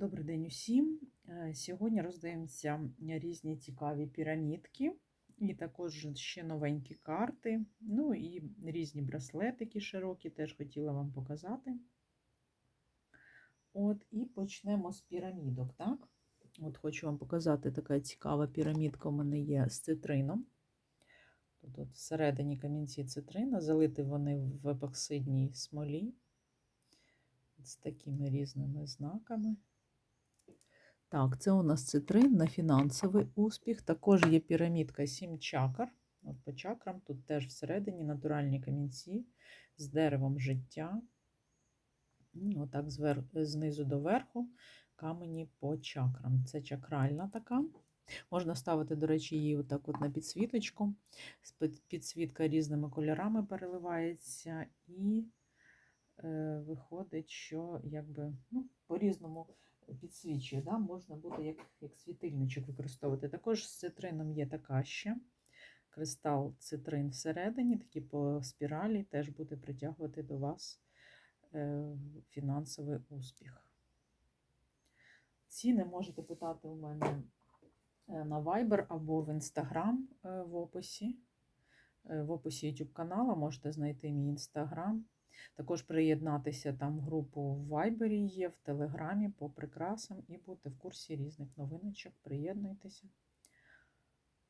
Добрий день усім. Е, Сьогодні роздивимося різні цікаві пірамідки, і також ще новенькі карти, ну і різні браслетики широкі, теж хотіла вам показати. От, і почнемо з пірамідок, так? От хочу вам показати така цікава пірамідка у мене є з цитрином. Тут от всередині камінці цитрина, залити вони в епоксидній смолі з такими різними знаками. Так, це у нас цитрин на фінансовий успіх. Також є пірамідка 7 чакр. От по чакрам тут теж всередині натуральні камінці з деревом життя. Ну, Отак звер... знизу до верху камені по чакрам. Це чакральна така. Можна ставити, до речі, її отак от на підсвіточку. Підсвітка різними кольорами переливається, і е, виходить, що якби ну, по-різному підсвічує. Да? Можна буде як, як світильничок використовувати. Також з цитрином є така ще. Кристал цитрин всередині, такий по спіралі, теж буде притягувати до вас е, фінансовий успіх. Ціни можете питати у мене на Viber або в Instagram в описі. В описі YouTube каналу можете знайти мій Instagram. Також приєднатися там в групу в Viber є, в Телеграмі по прикрасам і бути в курсі різних новиночок. Приєднуйтеся,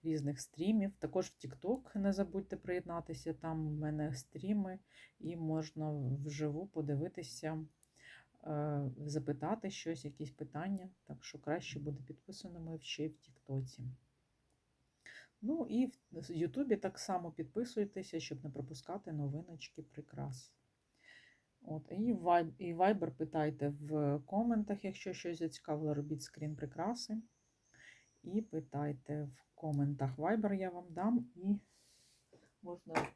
різних стрімів. Також в TikTok не забудьте приєднатися, там в мене стріми, і можна вживу подивитися, запитати щось, якісь питання. Так що краще буде підписаними ще в TikTok. Ну і в Ютубі так само підписуйтеся, щоб не пропускати новиночки прикрас. От, І і Viber питайте в коментах, якщо щось зацікавило, робіть скрін прикраси. І питайте в коментах Viber я вам дам, і можна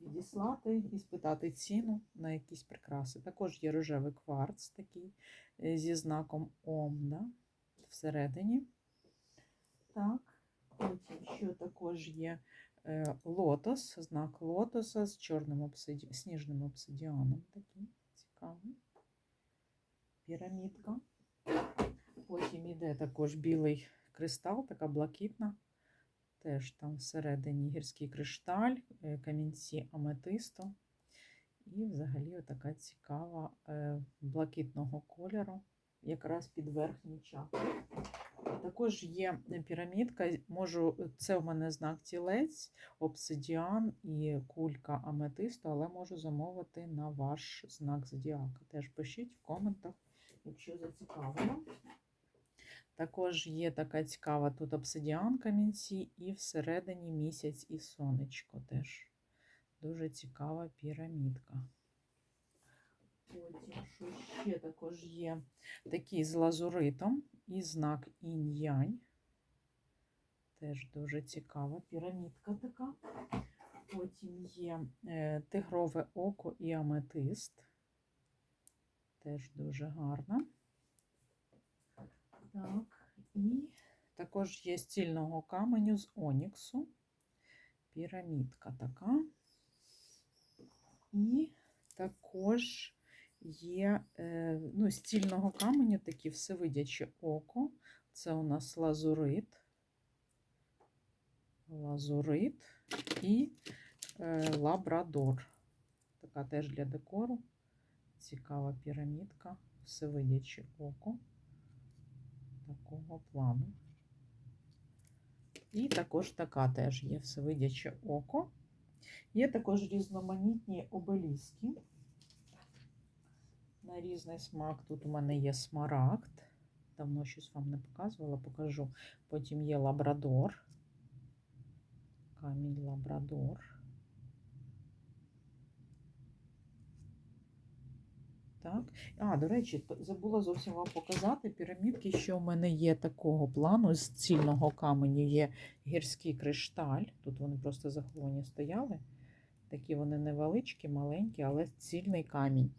відіслати і спитати ціну на якісь прикраси. Також є рожевий кварц такий зі знаком Ом да, всередині. Так, потім що також є лотос, знак лотоса з чорним обсиді... сніжним обсидіаном. Такий цікавий. Пірамідка. Потім йде також білий кристал, така блакитна. Теж там всередині гірський кришталь, камінці аметисту. І взагалі така цікава блакитного кольору, якраз під верхній чакру. Також є пірамідка, можу, це у мене знак тілець, обсидіан і кулька аметисту, але можу замовити на ваш знак зодіака. Теж пишіть в коментах, якщо зацікавило. Також є така цікава тут обсидіан камінці, і всередині місяць і сонечко теж. Дуже цікава пірамідка. Потім, що ще також є такий з лазуритом і знак інь-янь. Теж дуже цікава пірамідка така. Потім є тигрове око і аметист. Теж дуже гарна. Так, і також є стільного каменю з оніксу. Пірамідка така. І також є ну, стільного каменю такі всевидяче око. Це у нас лазурит, лазурит і е, лабрадор. Така теж для декору. Цікава пірамідка, всевидяче око такого плану. І також така теж є всевидяче око. Є також різноманітні обеліски на різний смак. Тут у мене є смарагд. Давно щось вам не показувала, покажу. Потім є лабрадор. Камінь лабрадор. Так. А, до речі, забула зовсім вам показати пірамідки, що в мене є такого плану. З цільного каменю є гірський кришталь. Тут вони просто заховані стояли. Такі вони невеличкі, маленькі, але цільний камінь.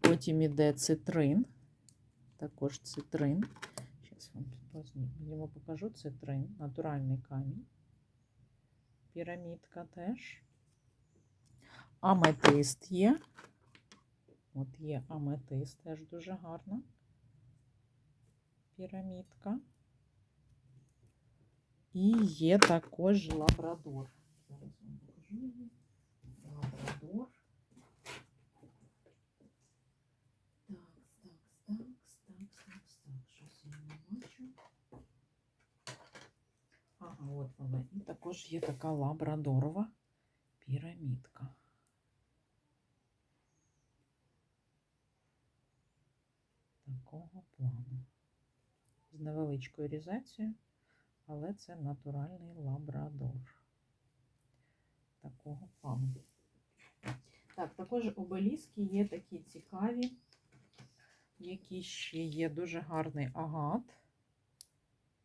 Потім іде цитрин. Також цитрин. Зараз вам покажу цитрин, натуральний камінь. Пірамідка теж. Аметист є. От є аметист, теж дуже гарно. пірамідка. І є також лабрадор. Зараз вам покажу її. Лабрадор. Так, так, так, так, так, так. Щось я не бачу. Ага, от вона. І також є така лабрадорова пірамідка. Такого плану. З невеличкою різацією, але це натуральний лабрадор. Такого плану. Так, також обеліски є такі цікаві, які ще є дуже гарний агат.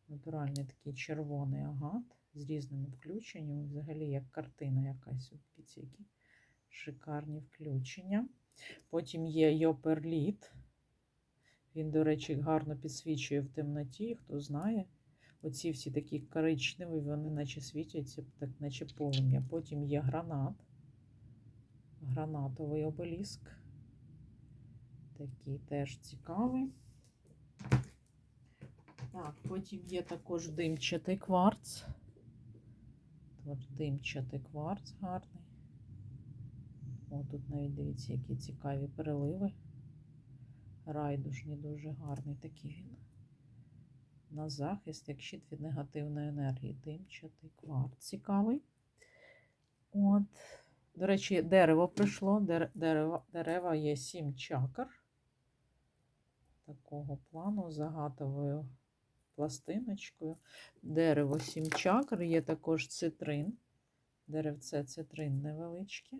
Натуральний такий червоний агат з різними включеннями. Взагалі, як картина якась. Дивіться, які шикарні включення. Потім є йоперліт. Він, до речі, гарно підсвічує в темноті, хто знає. Оці всі такі коричневі, вони наче світяться, так наче полум'я. Потім є гранат, гранатовий обеліск. Такий теж цікавий. Так, потім є також димчатий кварц. От димчатий кварц гарний. О, тут навіть дивіться, які цікаві переливи. Райдужні, дуже гарний такий він. На захист, як щит від негативної енергії. Димчатий кварц. Цікавий. От. До речі, дерево прийшло. Дер- Дерева, дерева є сім чакр. Такого плану з агатовою пластиночкою. Дерево сім чакр. Є також цитрин. Деревце цитрин невеличке.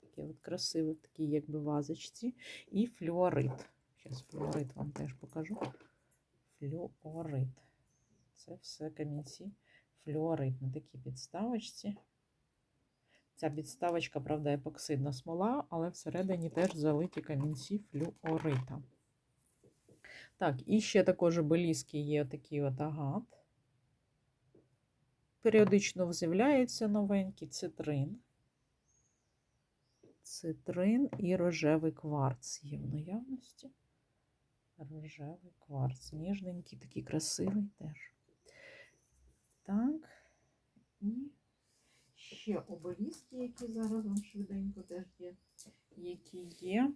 Таке от красиве, такі якби вазочці. І флюорит. Зараз флюорит вам теж покажу. Флюорит. Це все камінці. Флюорит на такій підставочці. Ця підставочка, правда, епоксидна смола, але всередині теж залиті камінці флюорита. Так, і ще також обеліски є такий от агат. Періодично з'являється новенький цитрин. Цитрин і рожевий кварц є в наявності. Рожевий кварц. Ніжненький, такий красивий теж. Так. І ще обеліски, які зараз вам швиденько теж є, які є.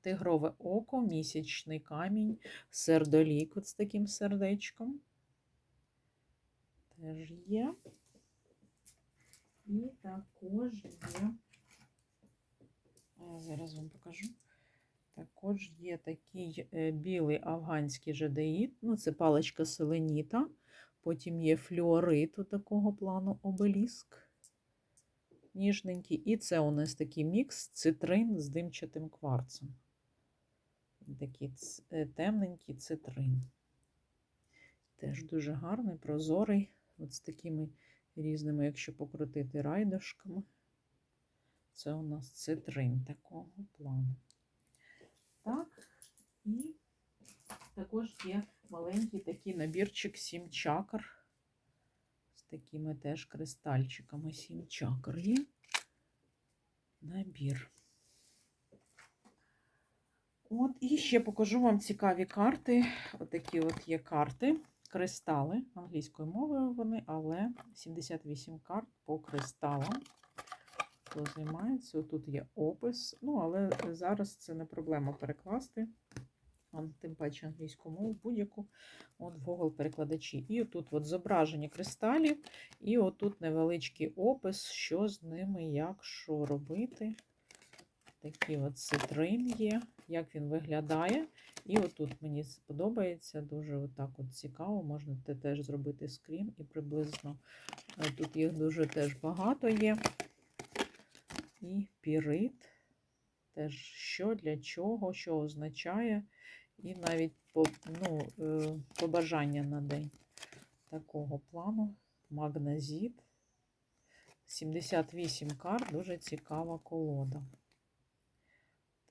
Тигрове око, місячний камінь, сердолік от з таким сердечком. Теж є. І також є. Зараз вам покажу. Також є такий е, білий афганський жадеїд, ну це паличка селеніта. Потім є флюорит у такого плану обеліск. Ніжненький. І це у нас такий мікс цитрин з димчатим кварцем. Такий е, темненький цитрин. Теж дуже гарний, прозорий. От з такими різними, якщо покрутити райдушками. Це у нас цитрин такого плану. Так, і також є маленький такий набірчик 7 чакр. З такими теж кристальчиками 7 чакр є. Набір. От, і ще покажу вам цікаві карти. Отакі от є карти. Кристали англійською мовою вони, але 78 карт по кристалам. Хто займається? Тут є опис. Ну, але зараз це не проблема перекласти. А Тим паче англійську мову будь-яку от в Google перекладачі. І отут от зображення кристалів, і отут невеличкий опис, що з ними, як що робити. Такий от цитрин є, як він виглядає. І отут мені сподобається, дуже отак от цікаво. Можна те теж зробити скрін і приблизно е, тут їх дуже теж багато є. І пірит. Теж що, для чого, що означає. І навіть по, ну, е, побажання на день такого плану. Магнезіт. 78 карт, дуже цікава колода.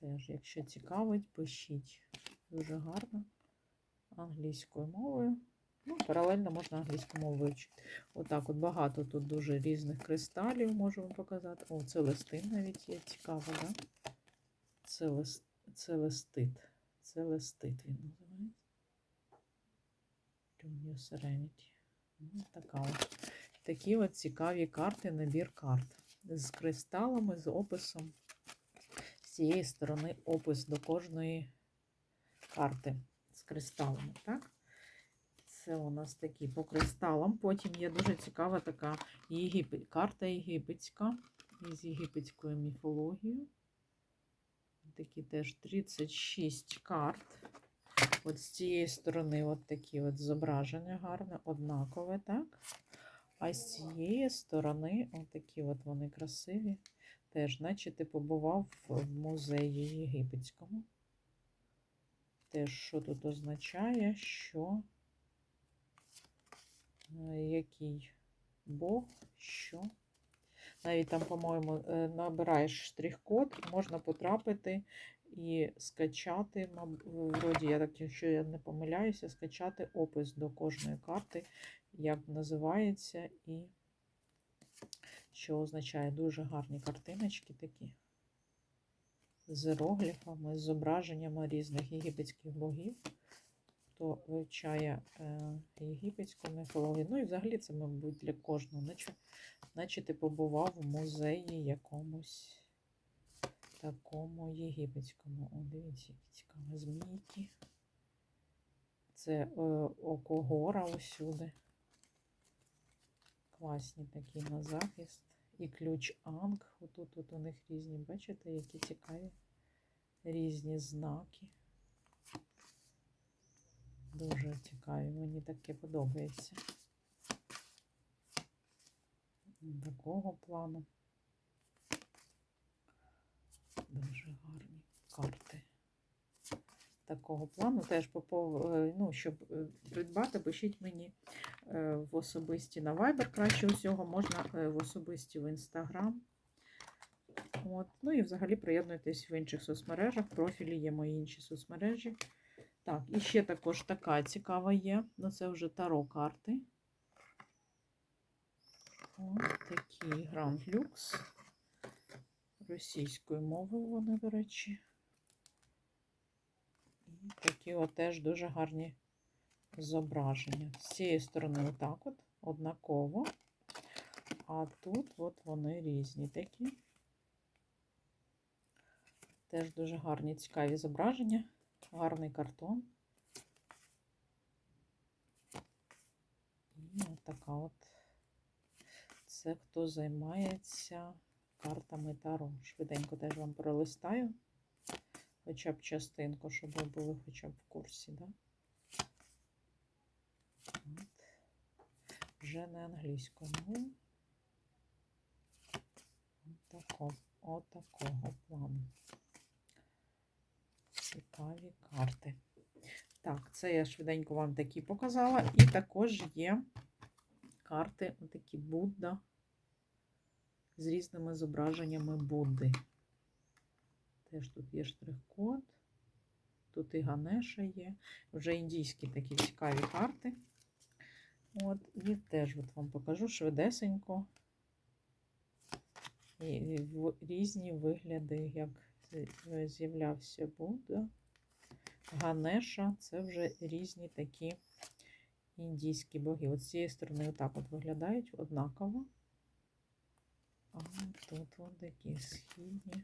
Теж, якщо цікавить, пишіть. Дуже гарно. Англійською мовою. Ну, паралельно можна англійську мову вивчити. Отак от багато тут дуже різних кристалів можу вам показати. О, целестин навіть є цікаво, да? Целес... Целестит. Целестит він називається. Your Serenity. Ось така от. Такі от цікаві карти, набір карт. З кристалами, з описом. З цієї сторони опис до кожної карти з кристалами, так? Це у нас такі по кристалам. Потім є дуже цікава така Єгипет, карта єгипетська із єгипетською міфологією. Такі теж 36 карт. От з цієї сторони от такі от зображення гарне, однакове, так? А з цієї сторони, от такі от вони красиві. Теж, наче ти побував в музеї єгипетському. Теж, що тут означає, що е, який Бог, що. Навіть там, по-моєму, е, набираєш штрих-код, можна потрапити і скачати, вроді, я так, якщо я не помиляюся, скачати опис до кожної карти, як називається і що означає. Дуже гарні картиночки такі. З іерогліфами, з зображеннями різних єгипетських богів. Хто вивчає е, єгипетську міфологію. Ну і взагалі це, мабуть, для кожного. Наче, наче ти побував в музеї якомусь такому єгипетському. О, дивіться, які цікаві змійки. Це е, око гора усюди. Класні такі на захист. І ключ Анг. Отут тут у них різні, бачите, які цікаві різні знаки. Дуже цікаві, мені таке подобається. Такого плану. Дуже гарні карти. Такого плану теж по е, ну, щоб е, придбати, пишіть мені е, в особисті на Viber. Краще усього можна в особисті в Instagram. От. Ну і взагалі приєднуйтесь в інших соцмережах. В профілі є мої інші соцмережі. Так, і ще також така цікава є. Ну, це вже таро карти. Ось такі Grand Lux. Російською мовою вони, до речі. І такі от теж дуже гарні зображення. З цієї сторони отак от, однаково. А тут от вони різні такі. Теж дуже гарні, цікаві зображення. Гарний картон. І от така от. Це хто займається картами Таро. Швиденько теж вам пролистаю. Хоча б частинку, щоб ви були хоча б в курсі, да? От. Вже не англійською мовою. Отако, отакого плану. Цікаві карти. Так, це я швиденько вам такі показала. І також є карти, отакі Будда з різними зображеннями Будди. Теж тут є штрих-код, тут і Ганеша є. Вже індійські такі цікаві карти. От, і теж от вам покажу швидесенько. І різні вигляди, як з'являвся Будда. Ганеша це вже різні такі індійські боги. От з цієї сторони отак от виглядають однаково. А тут от такі східні.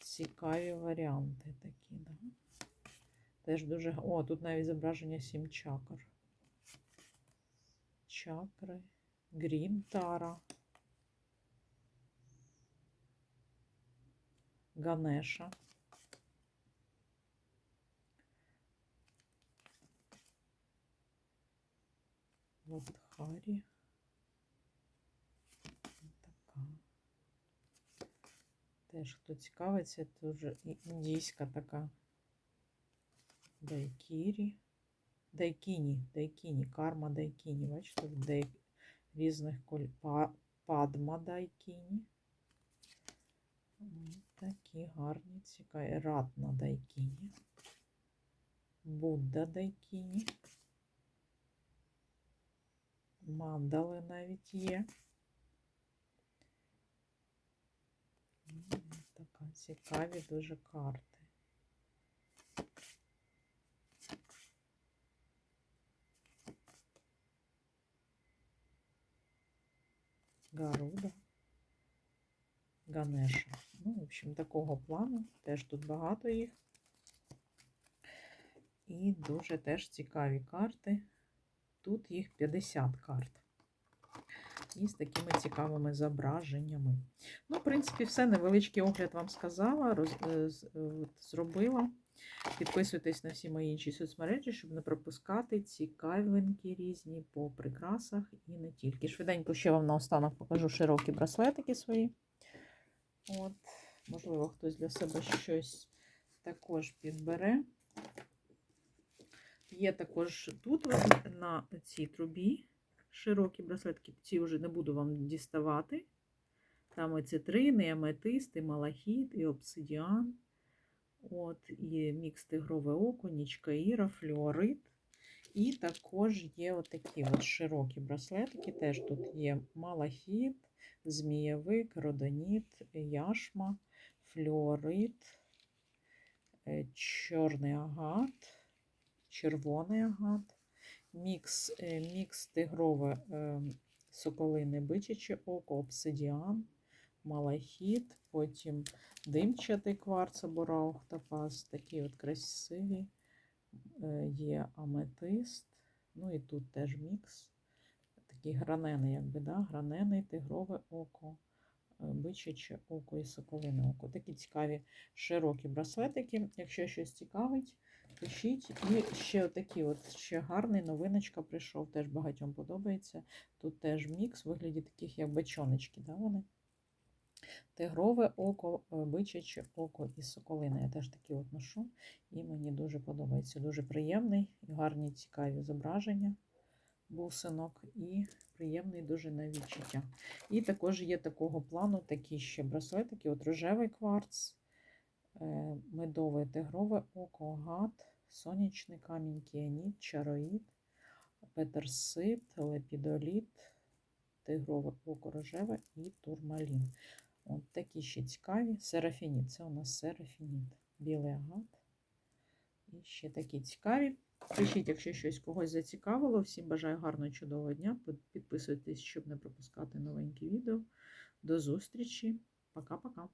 Цікаві варіанти такі, да? Теж дуже. О, тут навіть зображення сім чакр. Чакри, Грім Тара, Ганеша. Вадхарі. Така. Теж хто цікавиться, це вже і- індійська така дайкірі. Дайкіні, дайкіні, карма дайкіні. Бачите, в дей... різних коль... па- падма дайкіні. Такі гарні, цікаві. Ратна дайкіні, Будда дайкіні. Мандали навіть є. Така цікаві дуже карти. Гаруда, Ганеша. Общем, такого плану. Теж тут багато їх. І дуже теж цікаві карти. Тут їх 50 карт. І з такими цікавими зображеннями. Ну, в принципі, все. Невеличкий огляд вам сказала, роз, е, е, зробила. Підписуйтесь на всі мої інші соцмережі, щоб не пропускати цікавинки різні по прикрасах і не тільки. Швиденько ще вам наостанок покажу широкі браслетики свої. От, можливо, хтось для себе щось також підбере. Є також тут на цій трубі широкі браслетки. Ці вже не буду вам діставати. Там і цитрини, і аметист, і малахіт, і обсидіан. От, і мікс тигрове око, нічка іра, флюорит. І також є отакі от широкі браслетики. Теж тут є малахіт, змієвик, родоніт, яшма, флюорит, е, чорний агат, червоний агат, мікс, е, мікс тигрове е, соколине бичаче око, обсидіан, малахіт, потім димчатий кварц або раухтопаз, такі от красиві. Є аметист, ну і тут теж мікс. Такий гранений, якби, да? гранений, тигрове око, бичаче око і соколине око. Такі цікаві широкі браслетики. Якщо щось цікавить, пишіть. І ще отакий от ще гарний новиночка прийшов, теж багатьом подобається. Тут теж мікс в вигляді таких, як бечоночки. Да, вони? Тигрове око, е, бичаче око і соколина. Я теж такі от ношу, і мені дуже подобається. Дуже приємний, гарні, цікаві зображення бусинок, і приємний дуже на відчуття. І також є такого плану такі ще браслетики: от рожевий кварц, е, медове тигрове око, гат, сонячний камінь, кіаніт, чароїд, петерсит, лепідоліт, тигрове око рожеве і турмалін. От такі ще цікаві. Серафініт. Це у нас серафініт. Білий агат. І ще такі цікаві. Пишіть, якщо щось когось зацікавило. Всім бажаю гарного чудового дня. Підписуйтесь, щоб не пропускати новенькі відео. До зустрічі. Пока-пока.